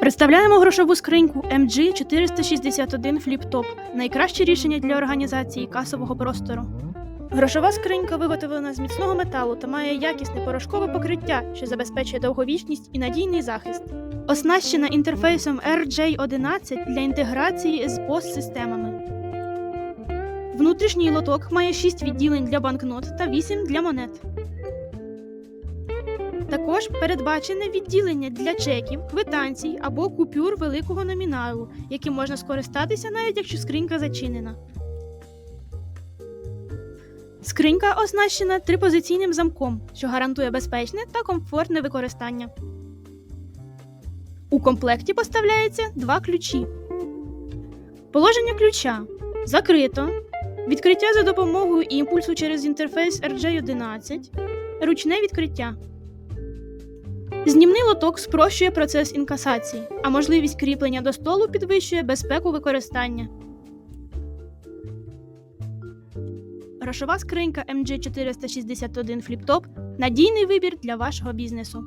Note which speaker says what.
Speaker 1: Представляємо грошову скриньку MG 461 FlipTop – найкраще рішення для організації касового простору. Грошова скринька виготовлена з міцного металу та має якісне порошкове покриття, що забезпечує довговічність і надійний захист. Оснащена інтерфейсом RJ11 для інтеграції з POS-системами. Внутрішній лоток має 6 відділень для банкнот та 8 для монет. Також передбачене відділення для чеків, квитанцій або купюр великого номіналу, яким можна скористатися навіть якщо скринька зачинена. Скринька оснащена трипозиційним замком, що гарантує безпечне та комфортне використання. У комплекті поставляється два ключі. Положення ключа закрито. Відкриття за допомогою імпульсу через інтерфейс RJ11. Ручне відкриття. Знімний лоток спрощує процес інкасації, а можливість кріплення до столу підвищує безпеку використання. Грошова скринька MG461 FlipTop – надійний вибір для вашого бізнесу.